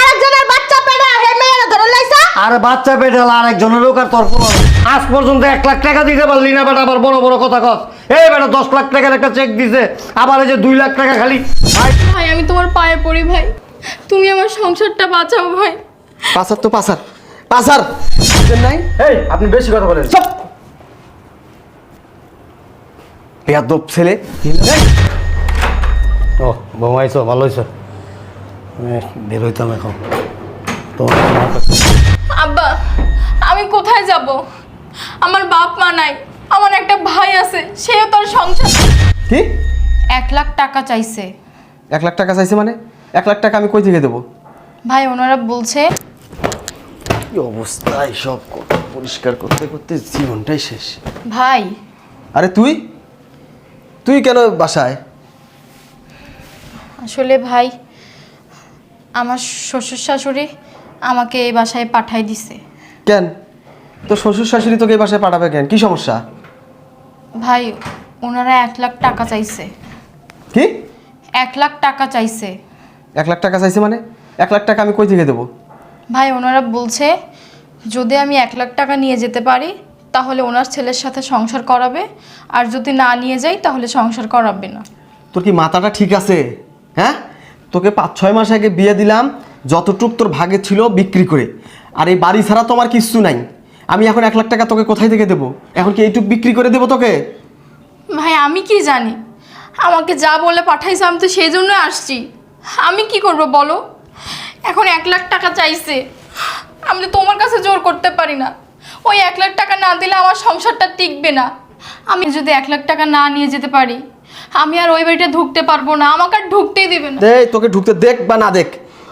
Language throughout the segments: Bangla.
আরেকজনের বাচ্চা পেড়ে হে মেয়েরা ধরে লাইছা? আর বাচ্চা পেটাল আর একজনের লোক আর তোর কোনো আজ পর্যন্ত এক লাখ টাকা দিতে পারলি না বেটা আবার বড় বড় কথা কস। এই বেটা দশ লাখ টাকার একটা চেক দিছে আবার এই যে দুই লাখ টাকা খালি। ভাই। ভাই আমি তোমার পায়ে পড়ি ভাই। তুমি আমার সংসারটা বাঁচাও ভাই। পাসার তো পাসার পাসার নাই? এই আপনি বেশি কথা বলেন। সব বেয়াদব ছেলে। ও বৌমাইছো ভালো হয়েছো বের হইতাম এখন। তোমার আমার কাছে- আব্বা আমি কোথায় যাব? আমার বাপ মা নাই আমার একটা ভাই আছে সেও তার সংসার কি? এক লাখ টাকা চাইছে। এক লাখ টাকা চাইছে মানে? এক লাখ টাকা আমি কই থেকে দেবো? ভাই ওনারা বলছে কি অবস্থা সব পরিষ্কার করতে করতে জীবনটাই শেষ। ভাই। আরে তুই? তুই কেন বাসায়? আসলে ভাই আমার শ্বশুর শাশুড়ি আমাকে এই বাসায় পাঠাই দিছে। কেন? তো শ্বশুর শাশুড়ি তোকে এই বাসায় পাঠাবে কেন? কি সমস্যা? ভাই ওনারা এক লাখ টাকা চাইছে। কি? এক লাখ টাকা চাইছে। এক লাখ টাকা চাইছে মানে? এক লাখ টাকা আমি কই থেকে দেবো? ভাই ওনারা বলছে যদি আমি এক লাখ টাকা নিয়ে যেতে পারি তাহলে ওনার ছেলের সাথে সংসার করাবে। আর যদি না নিয়ে যাই তাহলে সংসার করাবে না। তোর কি মাথাটা ঠিক আছে? হ্যাঁ? তোকে পাঁচ, ছয় মাস আগে বিয়ে দিলাম, যতটুক তোর ভাগে ছিল বিক্রি করে। আর এই বাড়ি ছাড়া তোমার কিচ্ছু নাই। আমি এখন এক লাখ টাকা তোকে কোথায় থেকে দেবো? এখন কি এইটুক বিক্রি করে দেবো তোকে? ভাই, আমি কি জানি? আমাকে যা বলে পাঠাইছে আমি তো সেই জন্য আসছি। আমি কি করব বলো? এখন এক লাখ টাকা চাইছে। আমি তো তোমার কাছে জোর করতে পারি না। ওই এক লাখ টাকা না দিলে আমার সংসারটা টিকবে না। আমি যদি এক লাখ টাকা না নিয়ে যেতে পারি আমি আর ওই বাড়িটা ঢুকতে পারব না আমাকে আর ঢুকতেই দেবে না। দে তোকে ঢুকতে দেখ বা না দেখ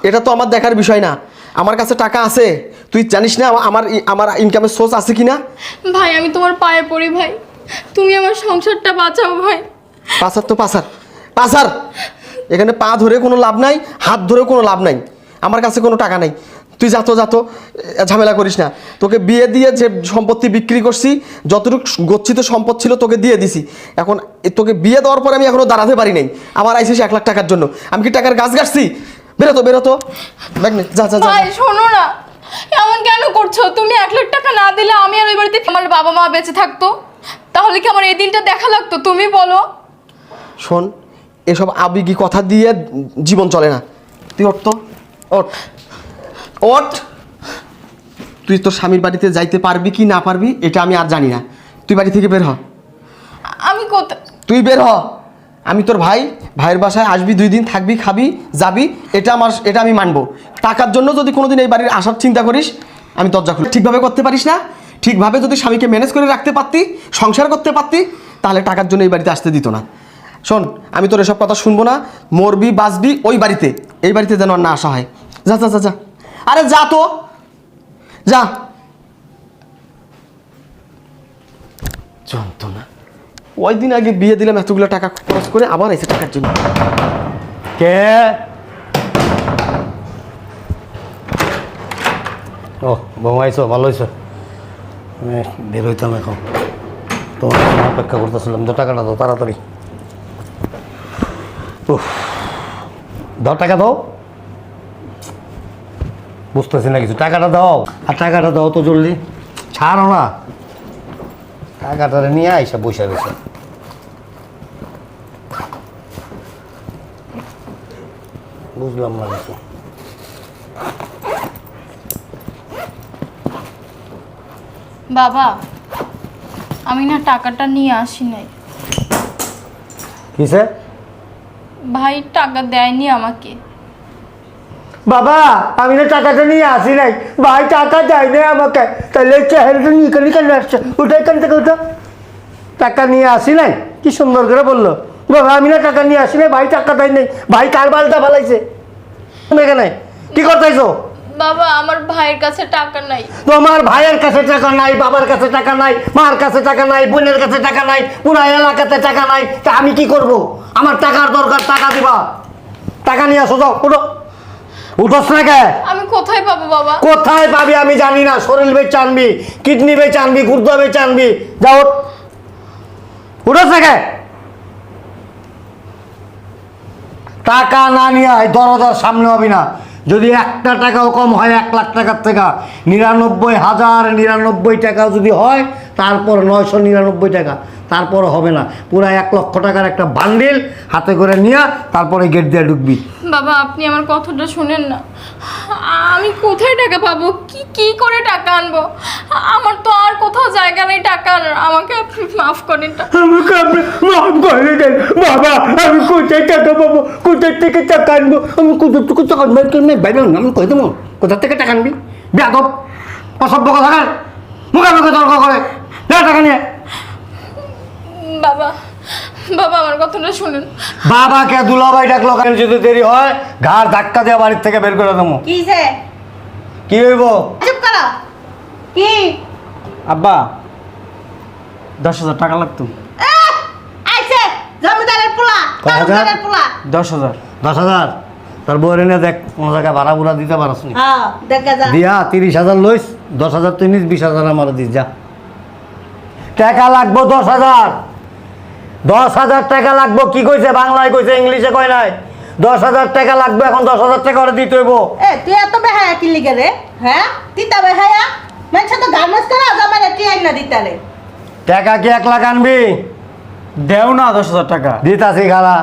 এটা তো আমার দেখার বিষয় না। আমার কাছে টাকা আছে তুই জানিস না আমার আমার ইনকামের সোর্স আছে কি না ভাই আমি তোমার পায়ে পড়ি ভাই। তুমি আমার সংসারটা বাঁচাও ভাই। পাসার তো পাসার পাসার এখানে পা ধরে কোনো লাভ নাই হাত ধরে কোনো লাভ নাই। আমার কাছে কোনো টাকা নাই। তুই যাতো যাতো ঝামেলা করিস না। তোকে বিয়ে দিয়ে যে সম্পত্তি বিক্রি করছি যতটুকু গচ্ছিত সম্পদ ছিল তোকে দিয়ে দিছি। এখন তোকে বিয়ে দেওয়ার পরে আমি এখনও দাঁড়াতে পারি নাই। আমার আইসিস এক লাখ টাকার জন্য। আমি কি টাকার গাছ গাছছি? বেরোতো বেরোতো দেখ নে, যা যা যা শোনো না। এমন কেন করছ? তুমি এক লাখ টাকা না দিলে আমি আর ওই বাড়িতে আমার বাবা মা বেঁচে থাকতো। তাহলে কি আমার এই দিনটা দেখা লাগতো? তুমি বলো। শোন এসব আবেগী কথা দিয়ে জীবন চলে না। তুই ওঠ তো। ওঠ। ওঠ তুই তোর স্বামীর বাড়িতে যাইতে পারবি কি না পারবি এটা আমি আর জানি না। তুই বাড়ি থেকে বের হ। আমি কোথায় তুই বের হ। আমি তোর ভাই ভাইয়ের বাসায় আসবি দুই দিন থাকবি খাবি যাবি এটা আমার এটা আমি মানবো। টাকার জন্য যদি কোনোদিন এই বাড়ির আসার চিন্তা করিস আমি দরজা খুলি। ঠিকভাবে করতে পারিস না? ঠিকভাবে যদি স্বামীকে ম্যানেজ করে রাখতে পারতি সংসার করতে পারতি তাহলে টাকার জন্য এই বাড়িতে আসতে দিত না। শোন আমি তোর এসব কথা শুনব না। মরবি বাঁচবি ওই বাড়িতে। এই বাড়িতে যেন আর না আসা হয়। যা যা যা যা। আরে যা তো। যা। যন্ত্রণা। ওই দিন আগে বিয়ে দিলাম এতগুলো টাকা খরচ করে, আবার এসে টাকার জন্য। কে? ও বৌমাইছো ভালো হয়েছো বের হইতাম এখন। তোমার অপেক্ষা করতেছিলাম তো টাকাটা দাও, তাড়াতাড়ি। উফ। দাও টাকা দাও। বুঝতেছি না কিছু। টাকাটা দাও। আর টাকাটা দাও তো জলদি। ছাড়ো না। টাকাটা নিয়ে আইসা বসে রয়েছে। বুঝলাম না কিছু। বাবা আমি না টাকাটা নিয়ে আসি নাই। কিসে? ভাই টাকা দেয়নি আমাকে। বাবা আমি না টাকাটা নিয়ে আসি নাই। ভাই টাকা দেয় না আমাকে। তাহলে চেহারাটা নিয়ে কেন কেন আসছে? ওটা এখান থেকে ওটা টাকা নিয়ে আসি নাই? কি সুন্দর করে বলল। বাবা আমি না টাকা নিয়ে আসি নাই ভাই টাকা দেয় নাই। ভাই কার বালটা ফালাইছে? এখানে? কি করতেছো? বাবা আমার ভাইয়ের কাছে টাকা নাই। তোমার ভাইয়ের কাছে টাকা নাই বাবার কাছে টাকা নাই মার কাছে টাকা নাই বোনের কাছে টাকা নাই পুরা এলাকাতে টাকা নাই। তা আমি কি করব? আমার টাকার দরকার টাকা দিবা। টাকা নিয়ে আসো যাও উঠোস না কে আমি কোথায় পাবো বাবা? কোথায় পাবি আমি জানি না। শরীর বেচে আনবি কিডনি বেচে আনবি গুর্দা বেচে আনবি। যাও ওঠ। উঠোস না কে টাকা না নিয়ে আয় দরজার সামনে হবি না। যদি একটা টাকাও কম হয় এক লাখ টাকার থেকে। নিরানব্বই হাজার নিরানব্বই টাকা যদি হয় তারপর নয়শো নিরানব্বই টাকা। তারপর হবে না। পুরো এক লক্ষ টাকার একটা বান্ডিল হাতে করে নিয়ে তারপরে গেট দিয়ে ঢুকবি। বাবা আপনি আমার কথাটা শুনেন না। আমি কোথায় টাকা পাবো? কি কি করে টাকা আনব? আমার তো আর কোথাও জায়গা নেই টাকা আনার। আমাকে আপনি মাফ করেন আমাকে আপনি মাফ করে দেন। বাবা আমি কোথায় টাকা পাবো? কোথার থেকে টাকা আনব? আমি কোথার থেকে টাকা আনব? বাইরে আমি কই দেবো? কোথার থেকে টাকা আনবি? ব্যাগব অসভ্য কথা মুখে মুখে তর্ক করে। টাকা নিয়ে। বাবা বাবা আমার কথাটা শুনেন। বাবাকে দুলাভাই ডাকলো কেন যদি দেরি হয় ঘাড় ধাক্কা দিয়ে বাড়ির থেকে বের করে দেবো। কি যে কি হইব? চুপ করো। কি? আব্বা দশ হাজার টাকা লাগতো। আইছে জমিদারের পোলা কয় হাজার? জমিদারের পোলা। দশ হাজার। দশ হাজার? তোর বউর এনে দেখ কোনো জায়গায় ভাড়া বুড়া দিতে পারস নি। হ্যাঁ দেখা যা। দিয়া তিরিশ হাজার লইস দশ হাজার তুই নিস বিশ হাজার আমার দিস যা। টাকা লাগবো দশ হাজার। দশ হাজার টাকা লাগবো কি কইছে? বাংলায় কইছে ইংলিশে কয় নাই। দশ হাজার টাকা লাগবে এখন দশ হাজার টাকা করে দিতে হইব। এ তুই এত বেহায়া কি লিগে রে? হ্যাঁ? তিতা বেহায়া? মানুষ তো গার্মেন্টস করা জমারে কি আইন না দিতা রে টাকা কি এক লাখ আনবি? দেও না দশ হাজার টাকা। দিতাছি খালা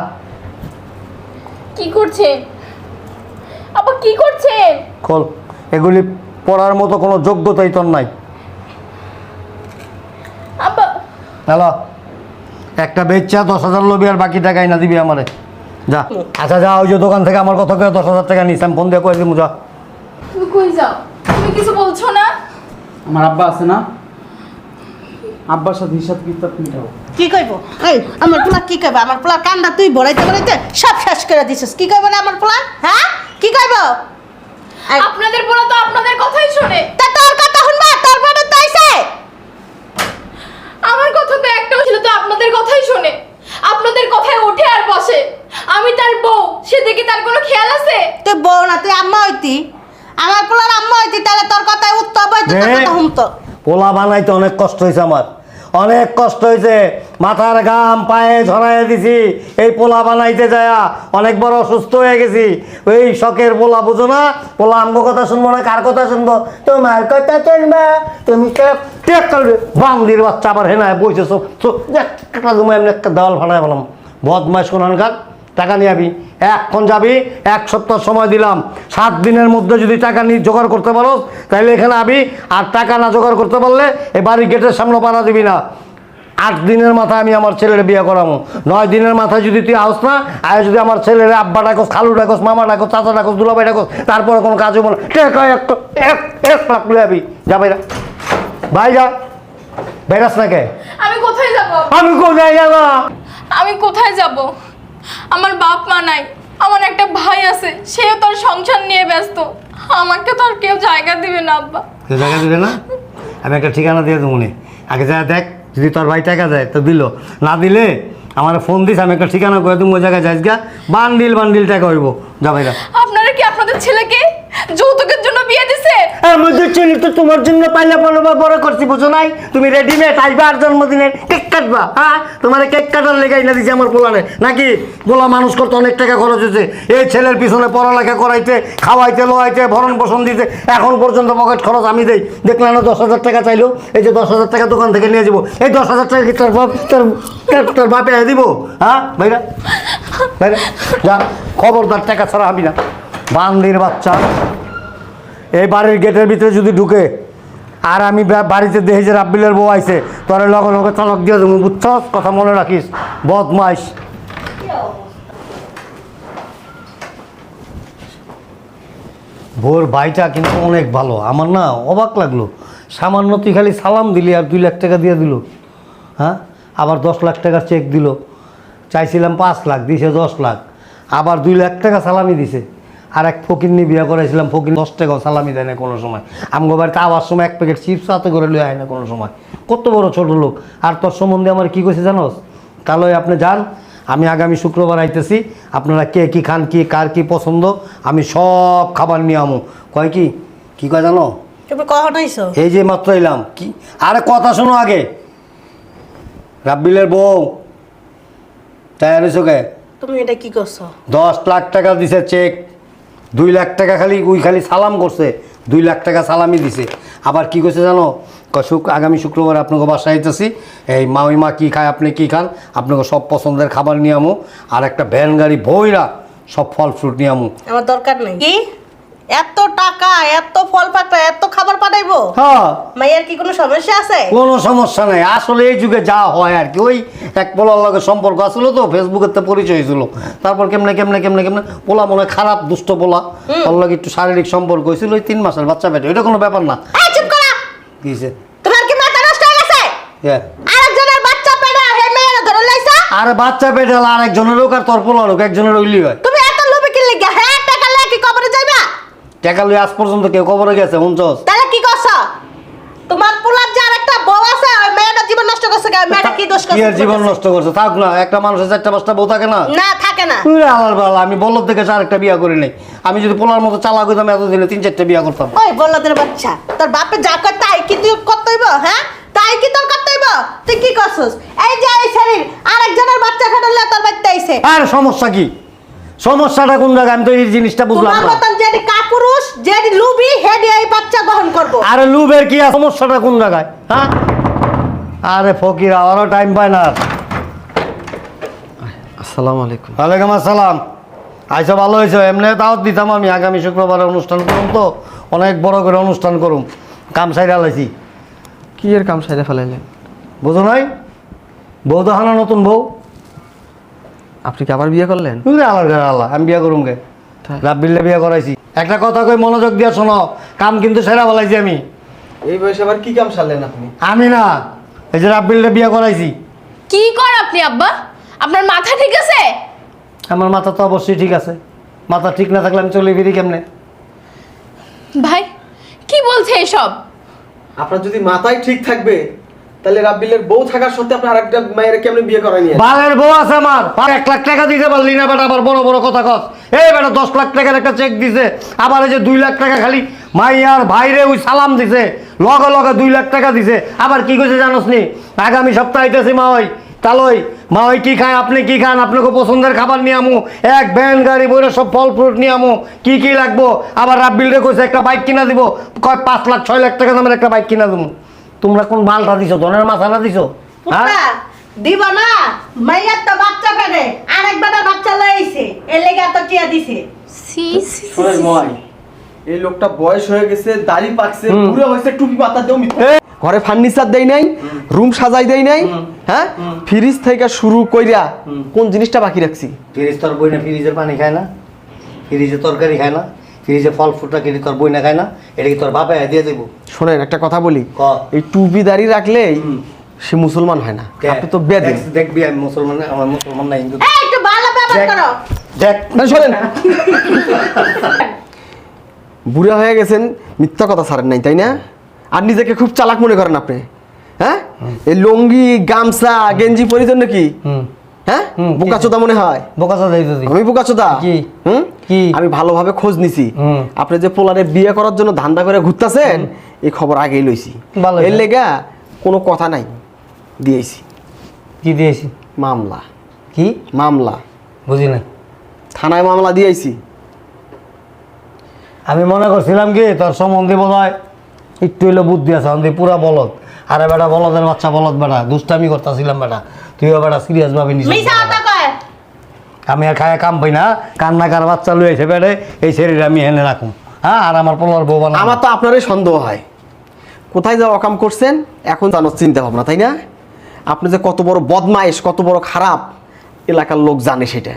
কি করছে? আপা কি করছে? খোল এগুলি পড়ার মতো কোনো যোগ্যতাই তোর নাই। আপা হ্যালো। একটা বেচা দশ হাজার লবি আর বাকি টাকাই না দিবি আমারে। যা। আচ্ছা যা ওই যে দোকান থেকে আমার কথা কয়ে দশ হাজার টাকা নিস আমি ফোন দিয়ে কয়ে দিবো যা। তুমি কই যাও? তুমি কিছু বলছো না? আমার আব্বা আছে না? আব্বার সাথে হিসাব কিতাব মিটাও। কি কইব? এই আমার পোলা কি কইব? আমার পোলা কান্দা তুই বড়াইতে বড়াইতে সব শেষ করে দিছিস। কি কইব রে আমার পোলা? হ্যাঁ? কি কইব? আপনাদের বলা তো আপনাদের কথাই শুনে। তা তোর কথা শুনবা? তোর বড় তো আইছে আমার কথা তো একটাও ছিল তো আপনাদের কথাই শোনে। আপনাদের কথায় ওঠে আর বসে। আমি তার বউ সে দেখে তার কোনো খেয়াল আছে? তুই বউ না তুই আম্মা হইতি। আমার পোলার আম্মা হইতি তাহলে তোর কথায় উত্তর হইতো তোর রে। কথা হুমতো পোলা বানাইতে অনেক কষ্ট হয়েছে আমার। অনেক কষ্ট হয়েছে। মাথার গাম পায়ে ঝরাইয়া দিছি। এই পোলা বানাইতে যায়া অনেক বড় অসুস্থ হয়ে গেছি। ওই শখের পোলা বুঝো না? পোলা আমগো কথা শুনব না, কার কথা শুনব? তোমার কথা শুনবা। তুমি টেক করবে বান্দির বাচ্চা আবার হেনায় বইছে সব একটা দেওয়াল ফাটাই বললাম। বদমাস কোনখানকার টাকা নিয়ে যাবি এখন যাবি এক সপ্তাহ সময় দিলাম। সাত দিনের মধ্যে যদি টাকা নিয়ে জোগাড় করতে পারো তাহলে এখানে আবি। আর টাকা না জোগাড় করতে পারলে এ বাড়ির গেটের সামনে পাড়া দিবি না। আট দিনের মাথায় আমি আমার ছেলের বিয়ে করাবো। নয় দিনের মাথায় যদি তুই আস না আর যদি আমার ছেলের আব্বা ডাকস খালু ডাকস মামা ডাকস চাচা ডাকস দুলাভাই ডাকস তারপরে কোনো কাজ হব না। টেকা এক এক এক লাখ যাবি যা ভাইরা। ভাই যা। বেরাস না কে আমি কোথায় যাব? আমি কোথায় যাব? আমি কোথায় যাব? আমার বাপ মা নাই আমার একটা ভাই আছে সেও তোর সংসার নিয়ে ব্যস্ত। আমাকে তো আর কেউ জায়গা দিবে না আব্বা। জায়গা দিবে না? আমি একটা ঠিকানা দিয়ে দেবো। আগে যা দেখ যদি তোর ভাই টাকা দেয় তো দিল। না দিলে আমার ফোন দিস আমি একটা ঠিকানা করে দেবো ওই জায়গায় যাইস গা। বান্ডিল বান্ডিল টাকা হইব। যা ভাইরা। আপনারা কি আপনাদের ছেলেকে যৌতুকের জন্য বিয়ে দিছে? ছেলে তো তোমার জন্য পাইলা পড়ো বা বড় করছি, বুঝো নাই? তুমি রেডিমেড আসবা আর জন্মদিনে কেক কাটবা হ্যাঁ? তোমার কেক কাটার লেগাই না দিছে আমার পোলানে। নাকি? পোলা মানুষ করতে অনেক টাকা খরচ হয়েছে। এই ছেলের পিছনে পড়ালেখা করাইতে, খাওয়াইতে, লোয়াইতে, ভরণ পোষণ দিতে, এখন পর্যন্ত পকেট খরচ আমি দেই। দেখলাম না দশ হাজার টাকা চাইলো, এই যে দশ হাজার টাকা দোকান থেকে নিয়ে যাব। এই দশ হাজার টাকা কি তোর বাপ তোর তোর- বাপে দিব? হ্যাঁ? ভাইরা? ভাইরা? যা, খবরদার টাকা ছাড়া হবি না। বান্দির বাচ্চা। এই বাড়ির গেটের ভিতরে যদি ঢুকে, আর আমি বাড়িতে দেখি যে রাব্বিলের বউ আইছে, তোর লগে লগে চালক দিয়ে দেবো, বুঝছস? কথা মনে রাখিস। বদমাইশ। ভোর ভাইটা কিন্তু অনেক ভালো। আমার না অবাক লাগল। সামান্য তুই খালি সালাম দিলি আর দুই লাখ টাকা দিয়ে দিল। হ্যাঁ? আবার দশ লাখ টাকার চেক দিল। চাইছিলাম পাঁচ লাখ, দিছে দশ লাখ। আবার দুই লাখ টাকা সালামি দিছে। আর এক ফকির নিয়ে বিয়ে করেছিলাম ফকির দশ টাকা সালামি দেয় না কোনো সময়। আমগো বাড়িতে আবার সময় এক প্যাকেট চিপস হাতে করে লয়ে আয় না কোনো সময়। কত বড় ছোট লোক। আর তোর সম্বন্ধে আমার কি কইছে জানোস? তাহলে আপনি যান আমি আগামী শুক্রবার আইতেছি আপনারা কে কি খান কি কার কি পছন্দ আমি সব খাবার নিয়ে আমো। কয় কি? কি কয় জানো? তুমি কখন আইছো? এই যে মাত্র এলাম কি? আরে কথা শোনো আগে। রাব্বিলের বউ। তাই আনিস কে? তুমি এটা কি করছ? দশ লাখ টাকা দিছে চেক দুই লাখ টাকা খালি ওই খালি সালাম করছে দুই লাখ টাকা সালামি দিছে। আবার কি করছে জানো? কুক শুক- আগামী শুক্রবার আপনাকে বাসায় আইতেছি। এই মা ওই মা কী খায় আপনি কী খান? আপনাকে সব পছন্দের খাবার নিয়ে আমো। আর একটা ভ্যান গাড়ি ভৈরা সব ফল ফ্রুট নিয়ে আমো। আমার দরকার নেই। কি? এত টাকা এত ফল পাকড়া এত খাবার পাঠাইবো? হ্যাঁ। মাইয়ার কি কোনো সমস্যা আছে? কোনো সমস্যা নাই। আসলে এই যুগে যা হয় আর কি। ওই এক পোলার লগে সম্পর্ক আসলো তো ফেসবুকের তো পরিচয় হয়েছিল তারপর কেমনে কেমনে কেমনে কেমনে? পোলা মনে খারাপ দুষ্ট পোলা। ওর লগে একটু শারীরিক সম্পর্ক হয়েছিল ওই তিন মাসের বাচ্চা পেটে এটা কোনো ব্যাপার না। এই চুপ করা! কিসে তোমার কি মাথা নষ্ট হয়ে গেছে? হ্যাঁ আরেকজনের বাচ্চা পেড়া হে মেয়েরা ধরে লাইছা? আর বাচ্চা পেটে আর একজনের হোক আর তোর পোলার হোক একজনের ওইলি হয়। তুমি এত লোভে কি লিগা হ্যাঁ টাকা লাগে কবরে যাইবা? টাকা লই আজ পর্যন্ত কেউ কবরে গেছে হুনচস তাহলে কি করছ? তোমার পোলার যার একটা বউ আছে ওই মেয়েটা জীবন নষ্ট করছে কেন মেয়েটা কি দোষ কি করছে আর জীবন নষ্ট করছে? থাক না একটা মানুষের চারটা পাঁচটা বউ থাকে না? না থাকে না। তুই আলার বেলা আমি বলদ দেখে আরেকটা বিয়া করি নাই। আমি যদি পোলার মতো চালাক হইতাম এতদিনে তিন চারটা বিয়া করতাম। ওই বলদের বাচ্চা তোর বাপে যা কর তাই কি তুই করতে হইব হ্যাঁ? তাই কি তোর করতে হইব তুই কি করছিস? এই যে এই শরীর আরেকজনের বাচ্চা খাটালে তোর বাচ্চা আইছে। আর সমস্যা কি? সমস্যাটা কোন জায়গায়? আমি তো এই জিনিসটা বুঝলাম না। যেটি লুবি হেডি এই বাচ্চা গ্রহণ করব। আরে লুবের কি? সমস্যাটা কোন জায়গায়? হ্যাঁ? আরে ফকির আমারও টাইম পায় না। আসসালামু আলাইকুম। ওয়ালাইকুম আসসালাম। আইসা ভালো হয়েছে? এমনি দাওয়াত দিতাম আমি আগামী শুক্রবারে অনুষ্ঠান করুম তো। অনেক বড় করে অনুষ্ঠান করুম। কাম সাইড আলাইছি কি এর কাম সাইডে ফেলাইলেন? বুঝো নাই? বউ তো হানা নতুন বউ। আপনি কি আবার বিয়ে করলেন? আল্লাহ আল্লাহ আমি বিয়ে করুম গে তাই? রাব্বিল্লে বিয়া করাইছি। একটা কথা কই মনোযোগ দিয়ে শোনো কাম কিন্তু সেরা বলাইছি আমি। এই বয়সে আবার কি কাম সারলেন আপনি? আমি না এই যে রাব্বিল্লে বিয়া করাইছি। কি কর আপনি আব্বা? আপনার মাথা ঠিক আছে? আমার মাথা তো অবশ্যই ঠিক আছে। মাথা ঠিক না থাকলে আমি চলে ফিরি কেমনে? ভাই কি বলছে এসব? আপনার যদি মাথায় ঠিক থাকবে তাহলে রাব্বিলের বউ থাকার সত্ত্বে আপনি আরেকটা মায়ের কেমনে বিয়ে করানি বালের বউ আছে আমার। আর এক লাখ টাকা দিতে পারলি না বেটা আবার বড় বড় কথা কস। এই বেটা দশ লাখ টাকার একটা চেক দিছে। আবার এই যে দুই লাখ টাকা খালি মাইয়ার ভাইরে ওই সালাম দিছে। লগে লগে দুই লাখ টাকা দিছে। আবার কি কইছে জানোস নি? আগামী সপ্তাহে আইতেছি মা ওই তালই। মা ওই কি খায়, আপনি কি খান? আপনাকে পছন্দের খাবার নিয়ে আমু। এক ভ্যান, গাড়ি, বইরে সব ফল ফ্রুট নিয়ে আমু। কি কি লাগবো? আবার রাব্বিল রে কইছে, একটা বাইক কিনা দিব। কয়, পাঁচ লাখ, ছয় লাখ টাকা দামের একটা বাইক কিনা দেবো। তোমরা কোন বালটা দিছো? ধনের মাথাটা দিছো? হ্যাঁ? দিব না? মাইয়ার তো বাচ্চা ফেলে আরেক বেটা বাচ্চা লইছে এর লেগে এত টিয়া দিছে। সি সি, সি, শোনেন সি। এই লোকটা বয়স হয়ে গেছে দাড়ি পাকছে পুরো হয়েছে টুপি পাতা দেও! ঘরে ফার্নিচার দেই নাই রুম সাজাই দেই নাই হ্যাঁ? ফ্রিজ থেকে শুরু কইরা কোন জিনিসটা বাকি রাখছি? ফ্রিজ তোর বই না ফ্রিজের পানি খায় না? ফ্রিজে তরকারি খায় না? ফ্রিজে ফল ফুটা কেটে তোর বই না খায় না এটা কি তোর বাপে দিয়ে দেবো? শোনেন একটা কথা বলি। ক। এই টুপি দাড়ি রাখলেই সে মুসলমান হয় না। আপনি তো বেদে দেখ- দেখবি আমি মুসলমান আমার মুসলমান না হিন্দু। এই একটু ভালো ব্যবহার দেখ- করো। দেখ। শোনেন। বুড়া হয়ে গেছেন মিথ্যা কথা ছাড়েন নাই তাই না? আর নিজেকে খুব চালাক মনে করেন আপনি। হ্যাঁ? এই লুঙ্গি গামছা গেঞ্জি পরিজন নাকি হুম। হ্যাঁ? বোকাচোদা মনে হয়? আমি বোকাচোদা। কি? হুম? কি? আমি ভালোভাবে খোঁজ নিছি। আপনি যে পোলারে বিয়ে করার জন্য ধান্দা করে ঘুরতেছেন এই খবর আগেই লইছি। এর লেগা কোনো কথা নাই। দিয়েছি। কি দিয়েছি? মামলা। কি? মামলা। বুঝি না থানায় মামলা দিয়েছি। আমি মনে করছিলাম কি তোর সম্বন্ধে বোধ হয় একটু হইলে বুদ্ধি আছে। পুরা বলদ। আরে বেটা বলদের বাচ্চা বলদ বেটা দুষ্টামি করতেছিলাম বেটা। তুইও বেটা সিরিয়াস ভাবে নিস মিশা কথা কয়। আমি আর খায় কাম পাই না। কান্না কান্নাকার বাচ্চা লুয়েছে বেড়ে এই শরীরে আমি হেনে রাখুম। হ্যাঁ আর আমার পোলার বউ। আমার তো আপনারই সন্দেহ হয়। কোথায় যা অকাম করছেন? এখন জানো চিন্তা ভাবনা তাই না? আপনি যে কত বড় বদমাইশ কত বড় খারাপ এলাকার লোক জানে সেটা।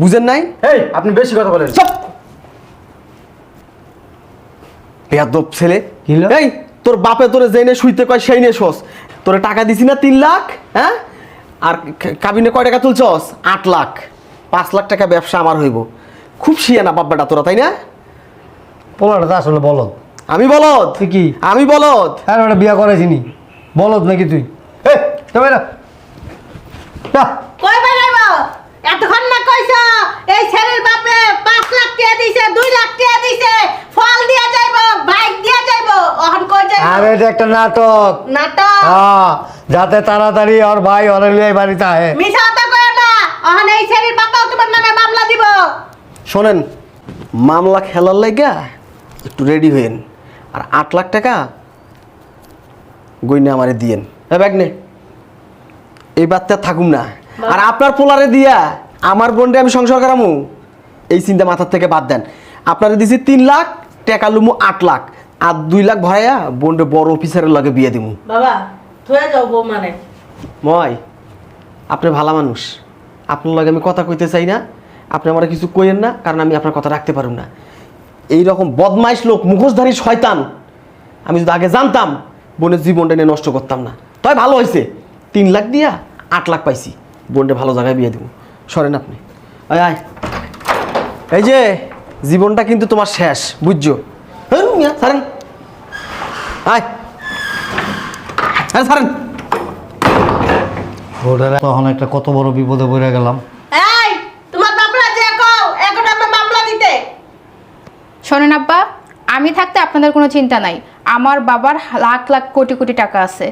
বুঝেন নাই? এই আপনি বেশি কথা বলেন। চুপ! বেয়াদব ছেলে? এই তোর বাপে তোরে জেনে শুইতে কয় সেই নে শোস। তোরে টাকা দিছি না তিন লাখ হ্যাঁ? আর কাবিনে কয় টাকা তুলছস? আট লাখ। পাঁচ লাখ টাকা ব্যবসা আমার হইব। খুব শিয়ানা বাব্বাটা তোরা তাই না? পোলাটা তো আসলে বলদ। আমি বলদ? তুই কি? আমি বলদ। আর ওটা বিয়া করাইছিনি। বলদ নাকি তুই? এ তবে না যা। কই বেড়াইব এতক্ষণ কইছ? এই ছেলের বাপে পাঁচ লাখ টাকা দিছে দুই লাখ টাকা দিছে। ফল দিয়া যাইব বাইক দিয়া যাইব অহন কই যাইব? আর এটা একটা নাটক। নাটক? হ্যাঁ যাতে তাড়াতাড়ি ওর ভাই ওরে লিয়ে বাড়িতে আহে। মিশা কথা কয় না অহন এই ছেলের বাপাও তোমার নামে মামলা দিব। শোনেন মামলা খেলার লাইগা একটু রেডি হইন আর আট লাখ টাকা গইনা আমারে দিয়েন। এ ব্যাগ নে। এই বাচ্চা থাকুম না। আর আপনার পোলারে দিয়া আমার বোনরে আমি সংসার করামু? এই চিন্তা মাথার থেকে বাদ দেন। আপনারে দিছি তিন লাখ টাকা লুমু আট লাখ। আর দুই লাখ ভরাইয়া বোনরে বড় অফিসারের লগে বিয়ে দিমু। বাবা থয়ে যাও বউ মানে। ময় আপনি ভালো মানুষ। আপনার লগে আমি কথা কইতে চাই না। আপনি আমার কিছু কইেন না কারণ আমি আপনার কথা রাখতে পারুম না। এই রকম বদমাইশ লোক মুখোশধারী শয়তান আমি যদি আগে জানতাম বোনের জীবনটা নিয়ে নষ্ট করতাম না। তাই ভালো হয়েছে তিন লাখ দিয়া আট লাখ পাইছি। বোনটা ভালো জায়গায় বিয়ে দেবো সরেন আপনি। আয় আয়। এই যে জীবনটা কিন্তু তোমার শেষ বুঝছ? হ্যাঁ মিয়া, আয়। হ্যাঁ ওটার তখন একটা কত বড় বিপদে পড়ে গেলাম। এই তোমার বাপরা যে কও এখন আমরা মামলা দিতে। শোনেন আব্বা আমি থাকতে আপনাদের কোনো চিন্তা নাই। আমার বাবার লাখ লাখ কোটি কোটি টাকা আছে।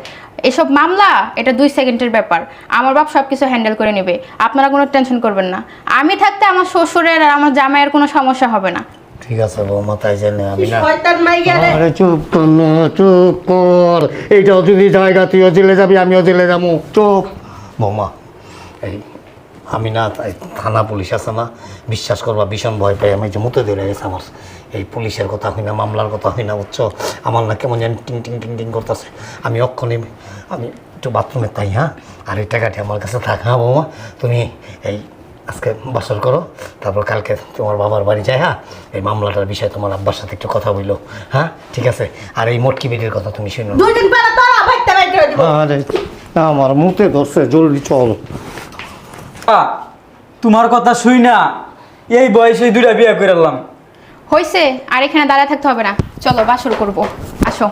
এসব মামলা এটা দুই সেকেন্ডের ব্যাপার। আমার বাপ সব কিছু হ্যান্ডেল করে নেবে। আপনারা কোনো টেনশন করবেন না। আমি থাকতে আমার শ্বশুরের আর আমার জামাইয়ের কোনো সমস্যা হবে না। ঠিক আছে বৌমা তাই জানি আমি না আরে চুপ কর না চুপ কর। এইটাও যদি জায়গা তুইও জেলে যাবি আমিও জেলে যাব। চুপ। বৌমা এই আমি না থানা পুলিশ আছে না। বিশ্বাস করবা ভীষণ ভয় পাই আমি যে মুতে ধরে গেছে আমার। এই পুলিশের কথা হয় না মামলার কথা হয় না বুঝছ? আমার না কেমন জানি টিং টিং টিং টিং করতেছে। আমি অক্ষণে আমি একটু বাথরুমে তাই হ্যাঁ? আর এই টাকাটি আমার কাছে থাক হ্যাঁ বৌমা? তুমি এই আজকে বাসর করো তারপর কালকে তোমার বাবার বাড়ি যায় হ্যাঁ? এই মামলাটার বিষয়ে তোমার আব্বার সাথে একটু কথা বলল হ্যাঁ? ঠিক আছে? আর এই মটকি বেটির কথা তুমি শুনো। আরে আমার মুখে ধরছে জলদি চল। আ, তোমার কথা শুই না এই বয়সে দুইটা বিয়ে করে হয়েছে আর এখানে দাঁড়ায় থাকতে হবে না। চলো বাসর করব। আসো।